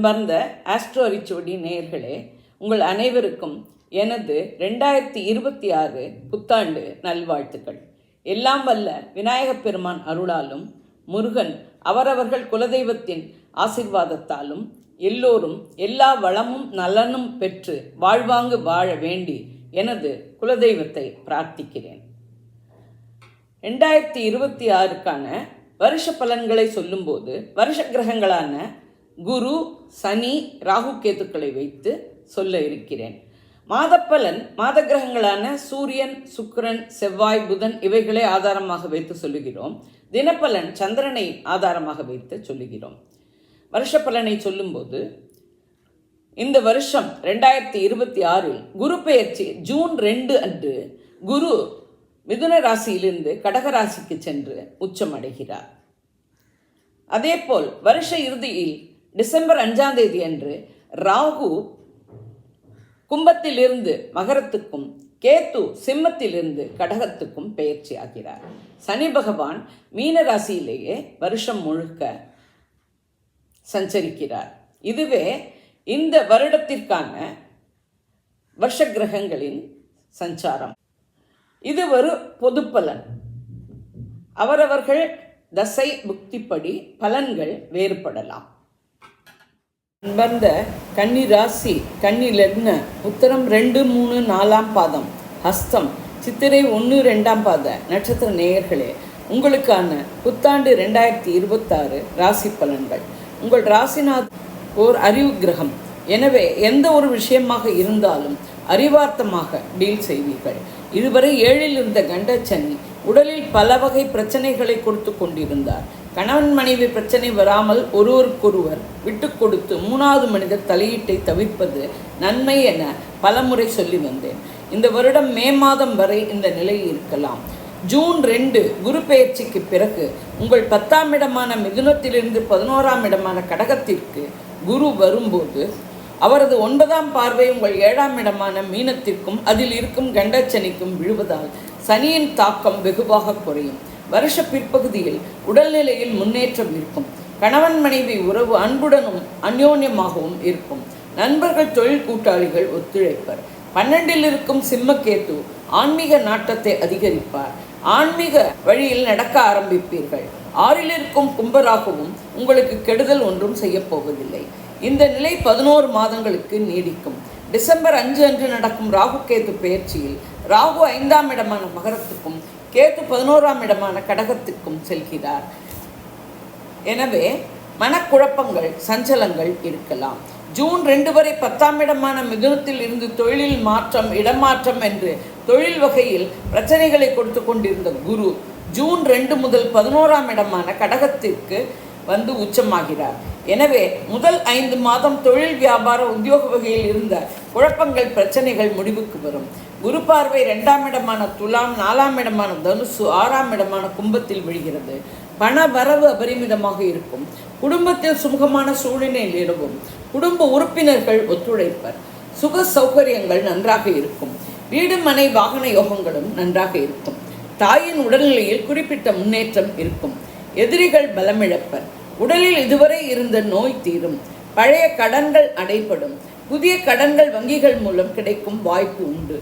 அன்பார்ந்த ஆஸ்ட்ரோ அரிச்சுவடி நேயர்களே உங்கள் அனைவருக்கும் எனது ரெண்டாயிரத்தி இருபத்தி ஆறு புத்தாண்டு நல்வாழ்த்துக்கள். எல்லாம் வல்ல விநாயகப் பெருமான் அருளாலும் முருகன் அவரவர்கள் குலதெய்வத்தின் ஆசிர்வாதத்தாலும் எல்லோரும் எல்லா வளமும் நலனும் பெற்று வாழ்வாங்கு வாழ வேண்டி எனது குலதெய்வத்தை பிரார்த்திக்கிறேன். ரெண்டாயிரத்தி இருபத்தி ஆறுக்கான வருஷ பலன்களை சொல்லும்போது வருஷ கிரகங்களான குரு சனி ராகு கேத்துக்களை வைத்து சொல்ல இருக்கிறேன். மாதப்பலன் மாத கிரகங்களான சூரியன் சுக்கிரன் செவ்வாய் புதன் இவைகளை ஆதாரமாக வைத்து சொல்லுகிறோம். தினப்பலன் சந்திரனை ஆதாரமாக வைத்து சொல்லுகிறோம். வருஷ பலனை சொல்லும்போது இந்த வருஷம் ரெண்டாயிரத்தி இருபத்தி ஆறில் குரு பெயர்ச்சி ஜூன் ரெண்டு அன்று குரு மிதுன ராசியிலிருந்து கடக ராசிக்கு சென்று உச்சமடைகிறார். அதேபோல் வருஷ இறுதியில் டிசம்பர் அஞ்சாம் தேதி அன்று ராகு கும்பத்திலிருந்து மகரத்துக்கும் கேத்து சிம்மத்திலிருந்து கடகத்துக்கும் பெயர்ச்சி ஆகிறார். சனி பகவான் மீன ராசியிலேயே வருஷம் முழுக்க சஞ்சரிக்கிறார். இதுவே இந்த வருடத்திற்கான வருஷ கிரகங்களின் சஞ்சாரம். இது ஒரு பொது பலன். அவரவர்கள் தசை புக்திப்படி பலன்கள் வேறுபடலாம். அன்பர்ந்த கன்னி ராசி கன்னி லக்ன உத்தரம் ரெண்டு மூணு நாலாம் பாதம் ஹஸ்தம் சித்திரை ஒன்று ரெண்டாம் பாத நட்சத்திர நேயர்களே உங்களுக்கான புத்தாண்டு ரெண்டாயிரத்தி இருபத்தாறு ராசி பலன்கள். உங்கள் ராசிநாத் ஓர் அறிவு கிரகம். எனவே எந்த ஒரு விஷயமாக இருந்தாலும் அறிவார்த்தமாக டீல் செய்வீர்கள். இதுவரை ஏழில் இருந்த கண்டச்சனி உடலில் பல வகை பிரச்சனைகளை கொடுத்து கொண்டிருந்தார். கணவன் மனைவி பிரச்சனை வராமல் ஒருவருக்கொருவர் விட்டு கொடுத்து மூணாவது மனிதர் தலையீட்டை தவிர்ப்பது நன்மை என பலமுறை சொல்லி வந்தேன். இந்த வருடம் மே மாதம் வரை இந்த நிலை இருக்கலாம். ஜூன் ரெண்டு குரு பெயர்ச்சிக்கு பிறகு உங்கள் பத்தாம் இடமான மிதுனத்திலிருந்து பதினோராம் இடமான கடகத்திற்கு குரு வரும்போது அவரது ஒன்பதாம் பார்வை உங்கள் ஏழாம் இடமான மீனத்திற்கும் அதில் இருக்கும் கண்டச்சனிக்கும் விழுவதால் சனியின் தாக்கம் வெகுவாக குறையும். வருஷ பிற்பகுதியில் உடல்நிலையில் முன்னேற்றம் இருக்கும். கணவன் மனைவி உறவு அன்புடனும் அந்யோன்யமாகவும் இருக்கும். நண்பர்கள் தொழில் கூட்டாளிகள் ஒத்துழைப்பர். பன்னெண்டில் இருக்கும் சிம்மக்கேத்து ஆன்மீக நாட்டத்தை அதிகரிப்பார். ஆன்மீக வழியில் நடக்க ஆரம்பிப்பீர்கள். ஆறில் இருக்கும் கும்பராகவும் உங்களுக்கு கெடுதல் ஒன்றும் செய்யப்போவதில்லை இந்த நிலை பதினோரு மாதங்களுக்கு நீடிக்கும். டிசம்பர் அஞ்சு அன்று நடக்கும் ராகு கேது பயிற்சியில் ராகு ஐந்தாம் இடமான மகரத்துக்கும் கேது பதினோராம் இடமான கடகத்துக்கும் செல்கிறார். எனவே மனக்குழப்பங்கள் சஞ்சலங்கள் இருக்கலாம். ஜூன் ரெண்டு வரை பத்தாம் இடமான மிதுனத்தில் இருந்து தொழிலில் மாற்றம் இடமாற்றம் என்று தொழில் வகையில் பிரச்சனைகளை கொடுத்து கொண்டிருந்த குரு ஜூன் ரெண்டு முதல் பதினோராம் இடமான கடகத்திற்கு வந்து உச்சமாகிறார். எனவே முதல் ஐந்து மாதம் தொழில் வியாபார உத்தியோக வகையில் இருந்த குழப்பங்கள் பிரச்சனைகள் முடிவுக்கு வரும். குரு பார்வை ரெண்டாம் இடமான துலாம் நாலாம் இடமான தனுசு ஆறாம் இடமான கும்பத்தில் விழுகிறது. பண வரவு அபரிமிதமாக இருக்கும். குடும்பத்தில் சுமூகமான சூழ்நிலை நிலவும் குடும்ப உறுப்பினர்கள் ஒத்துழைப்பர். சுக சௌகரியங்கள் நன்றாக இருக்கும். வீடு மனை வாகன யோகங்களும் நன்றாக இருக்கும். தாயின் உடல்நிலையில் குறிப்பிட்ட முன்னேற்றம் இருக்கும். எதிரிகள் பலமிழப்பர். உடலில் இதுவரை இருந்த நோய் தீரும். பழைய கடன்கள் அடைப்படும் புதிய கடன்கள் வங்கிகள் மூலம் கிடைக்கும் வாய்ப்பு உண்டு.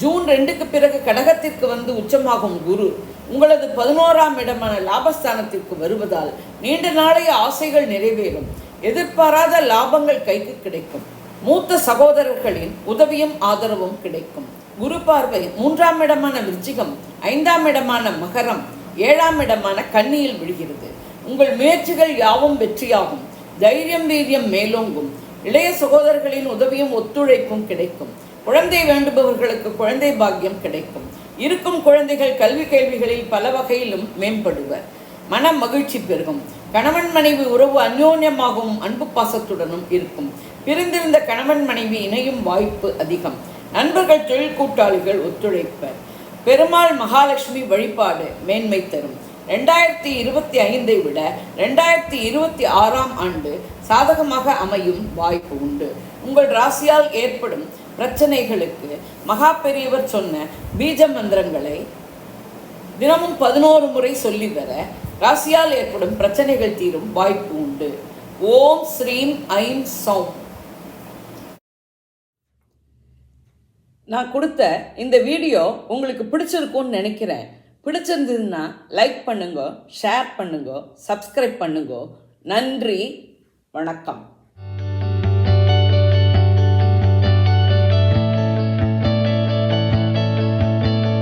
ஜூன் ரெண்டுக்கு பிறகு கடகத்திற்கு வந்து உச்சமாகும் குரு. உங்களது பதினோராம் இடமான லாபஸ்தானத்திற்கு வருவதால் நீண்ட நாளைய ஆசைகள் நிறைவேறும். எதிர்பாராத லாபங்கள் கைக்கு கிடைக்கும். மூத்த சகோதரர்களின் உதவியும் ஆதரவும் கிடைக்கும். குரு பார்வை மூன்றாம் இடமான விருச்சிகம் ஐந்தாம் இடமான மகரம் ஏழாம் இடமான கன்னியில் விழுகிறது. உங்கள் முயற்சிகள் யாவும் வெற்றியாகும். தைரியம் வீரியம் மேலோங்கும். இளைய சகோதரர்களின் உதவியும் ஒத்துழைப்பும் கிடைக்கும். குழந்தை வேண்டுபவர்களுக்கு குழந்தை பாக்கியம் கிடைக்கும். இருக்கும் குழந்தைகள் கல்வி கேள்விகளில் பல வகையிலும் மேம்படுவர். மன மகிழ்ச்சி பெருகும். கணவன் மனைவி உறவு அந்யோன்யமாகவும் அன்பு பாசத்துடனும் இருக்கும். பிரிந்திருந்த கணவன் மனைவி இணையும் வாய்ப்பு அதிகம். நண்பர்கள் தொழில் கூட்டாளிகள் ஒத்துழைப்பர். பெருமாள் மகாலட்சுமி வழிபாடு மேன்மை தரும். ரெண்டாயிரத்தி இருபத்தி ஐந்தை விட ரெண்டாயிரத்தி இருபத்தி ஆறாம் ஆண்டு சாதகமாக அமையும் வாய்ப்பு உண்டு. உங்கள் ராசியால் ஏற்படும் பிரச்சனைகளுக்கு மகா பெரியவர் சொன்ன பீஜ மந்திரங்களை தினமும் பதினோரு முறை சொல்லி வர ராசியால் ஏற்படும் பிரச்சனைகள் தீரும் வாய்ப்பு உண்டு. ஓம் ஸ்ரீம் ஐம் சௌம். நான் கொடுத்த இந்த வீடியோ உங்களுக்கு பிடிச்சிருக்கும்னு நினைக்கிறேன். பிடிச்சிருந்ததுன்னா லைக் பண்ணுங்க ஷேர் பண்ணுங்க சப்ஸ்கிரைப் பண்ணுங்க. நன்றி வணக்கம்.